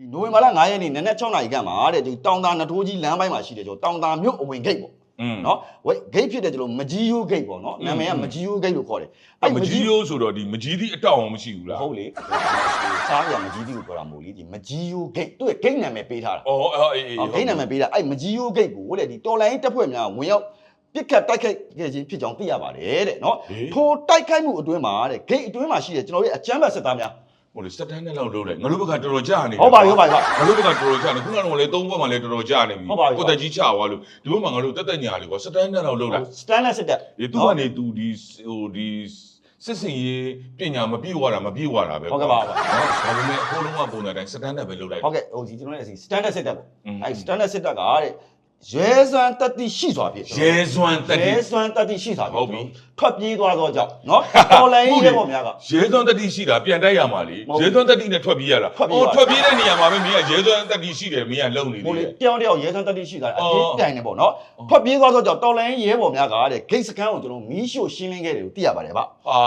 ဒီနိုဝင်ဘာလ9ရက်နေ့နနက်6နာရီခန့်မှာတဲ့ဒီတောင်သာနထိုးကြီးလမ်းပိုင်းမှာရှိတယ်ကျွန်တော်တောင်သာမြို့အဝင်ဂိတ်ပေါ့อืมနော်ဝိတ်ဂိတ်ဖြစ်တဲ့ကျွန်တော်မကြီးယိုးဂိတ်ပေါ့နော်နာမည်ကမကြီးယိုးဂိတ်လို့ခေါ်တယ်အဲ့မကြီးရိုးဆိုတော့ဒီမကြီးသည့်အတောက်အောင်မရှိဘူးလားဟုတ်လေစားရမကြီးတီကိုပြောတာမဟုတ်လေဒီမကြီးယိုးဂိတ်သူ့ရဲ့ဂိတ်နာမည်ပေးထားတာအော်အော်အေးအေးဟောဂိတ်နာမည်ပေးတာအဲ့မကြီးယိုးဂိတ်ကိုတဲ့ဒီတော်လိုင်းတက်ဖွဲ့များဝင်ရောက်ပြစ်ခတ်တိုက်ခိုက်ခဲ့ခြင်းဖြစ်ကြောင်းသိရပါတယ်တဲ့နော်ထိုတိုက်ခိုက်မှုအတွင်းမှာတဲ့ဂိတ်အတွင်းမှာရှိတဲ့ကျွန်တော်ရဲ့အကြမ်းဖက်စစ်သားများ ဟိုလေစက်တန်းနဲ့လောက်လုံးတယ်ငါတို့ဘက်ကတော်တော်ကြာနေဟုတ်ပါပြီဟုတ်ပါပြီငါတို့ဘက်ကတော်တော်ကြာနေခုနကတော့လေသုံးဘက်မှာလည်းတော်တော်ကြာနေပြီဟုတ်ပါပြီကိုတက်ကြီးချသွားလို့ဒီဘက်မှာငါတို့တက်တက်ညာလေကွာစက်တန်းနဲ့လောက်လုံးတာစတန်လက်စစ်တပ်ဒီသူကနေသူဒီဟိုဒီစစ်စင်ရေးပညာမပြေဝတာမပြေဝတာပဲဟုတ်ကဲ့ပါဟုတ်ပါနော်ဒါပေမဲ့အကုန်လုံးကပုံစံတိုင်းစက်တန်းနဲ့ပဲလုံးလိုက်ဟုတ်ကဲ့ဟိုဒီကျွန်တော်ရဲ့စတန်လက်စစ်တပ်ပေါ့อืมအဲ့စတန်လက်စစ်တပ်ကတဲ့ ရဲစွမ်းတတိရှိစွာဖြစ်ရဲစွမ်းတက်ရဲတီစွမ်းတတိရှိစွာဖြစ်ဟုတ်ပြီထွက်ပြေးသွားတော့ကြောင့်နော်တော်လိုင်းရဲဘော်များကရဲစွမ်းတက်တီရှိတာပြန်တိုက်ရမှာလေမဟုတ်ဘူးရဲစွမ်းတက်တီနဲ့ထွက်ပြေးရတာထွက်ပြေးအော်ပါထွက်ပြေးတဲ့နေရာမှာပဲမင်းကရဲစွမ်းတက်တီရှိတယ်မင်းကလုံနေဟိုတယ်လေတယောက်တယောက်ရဲစွမ်းတတိရှိတာအအော်ပြစ်တိုင်နေပေါ့နော်ထွက်ပြေးသွားတော့ကြောင့်တော်လိုင်းရဲဘော်များကတဲ့ဂိတ်စကန်ကိုကျွန်တော်မီးရှို့ရှင်းလင်းခဲ့တယ်လို့သိရပါတယ်ဗျအာ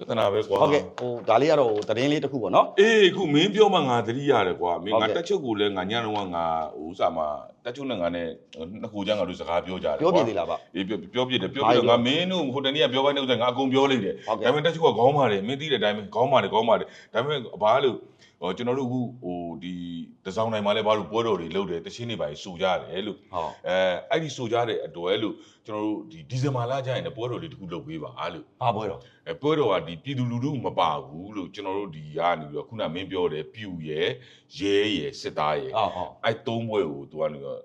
ပြဿနာပဲကွာဟုတ်ကဲ့ဟိုဒါလေးကတော့ဟိုသတင်းလေးတစ်ခုပေါ့နော်အေးခုမင်းပြောမှငါသတိရတယ်ကွာမင်းဟုတ်ငါကဲ့တက်ချုပ်ကိုလည်းငါညတော့ကငါဟိုဥစားမှာတက်ချုပ်နဲ့ငါနဲ့နှစ်ခုချမ်းငါတို့စကားပြောကြတယ်ပြောပြသေးလားဗျအေးပြောပြောပြတယ်ပြောဘာပြလို့တော့ငါမင်းတို့ဟိုတနေ့ကပြောပိုင်းတဲ့ဥစ္စာငါအကုန်ပြောလိုက်တယ်ဟုတ်ကဲ့ဒါပေမဲ့တက်ချုပ်ကခေါင်းပါတယ်မင်းသိတဲ့အတိုင်းပဲခေါင်းပါတယ်ခေါင်းပါတယ်ဒါပေမဲ့ဘာလို့ဟိုကျွန်တော်တို့အခုဟိုဒီတစောင်းတိုင်းမှာလည်းဘာလို့ပွဲတော်တွေလုပ်တယ်တချင်းတွေပါကြီးစူကြတယ်လို့ဟုတ်အဲအဲ့ဒီစူကြတဲ့အတွက်လို့ကျွန်တော်တို့ဒီဒီဇင်ဘာလကျရင်လည်းပွဲတော်တွေတခုလုပ်ပေးပါအားလို့ဘာပွဲတော့အဲပွဲတော်ကဒီပြည်သူလူထုမပါဘူးလို့ကျွန်တော်တို့ဒီကနေပြီးတော့ခုနမင်းပြောတယ်ပြူရယ်ရဲရယ်စစ်သားရယ်အော်ဟုတ်အဲသုံးဘွဲကိုသူကနေတော့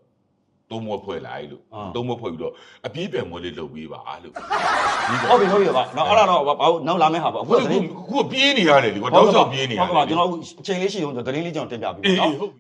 သုံးဘွဲဖွဲ့လိုက်လို့အာသုံးဘွဲဖွဲ့ပြီးတော့အပြေးပြန်မွေးလေးလုပ်ပေးပါလို့ဟုတ်ပြီဟုတ်ပြီပါနော်အဲ့ဒါတော့ဘာလို့နောက်လာမယ့်ဟာပေါ့အခုခုသတင်းခုပြေးနေရတယ်လေကွာတောက်ချောက်ပြေးနေရတယ်ဟုတ်ကဲ့ပါကျွန်တော်အခုအချိန်လေးရှိအောင်သတင်းလေးကျွန်တော်တင်ပြပေးအေးပါနော်ဟုတ်ပြီ